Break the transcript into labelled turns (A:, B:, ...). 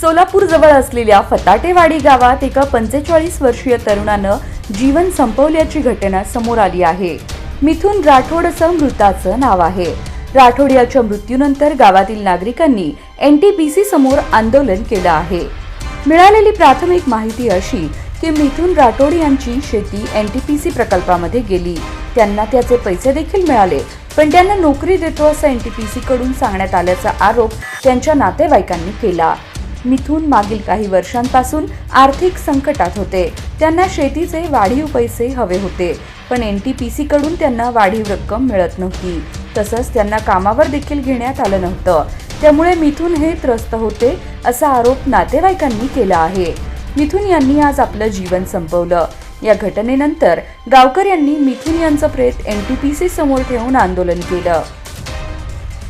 A: सोलापूर जवळ असलेल्या फताटेवाडी गावात एका पंचेचाळीस वर्षीय तरुणानं जीवन संपवल्याची घटना समोर आली आहे. मिथून राठोड असं मृताचं नाव आहे. राठोड याच्या मृत्यूनंतर गावातील नागरिकांनी एन टी पी सी समोर आंदोलन केलं आहे. मिळालेली प्राथमिक माहिती अशी की मिथून राठोड यांची शेती एन टी पी सी प्रकल्पामध्ये गेली. त्यांना त्याचे पैसे देखील मिळाले. पण त्यांना नोकरी देतो असं एन टी पी कडून सांगण्यात आल्याचा आरोप त्यांच्या नातेवाईकांनी केला. मिथून मागील काही वर्षांपासून आर्थिक संकटात होते. त्यांना शेतीचे वाढीव पैसे हवे होते पण एन टी पी कडून त्यांना वाढीव रक्कम मिळत नव्हती. तसंच त्यांना कामावर देखील घेण्यात आलं नव्हतं. त्यामुळे मिथून हे त्रस्त होते असा आरोप नातेवाईकांनी केला आहे. मिथून यांनी आज आपलं जीवन संपवलं. या घटनेनंतर गावकर यांनी मिथुन यांचं प्रेत एनटीपीसी समोर ठेवून आंदोलन केलं.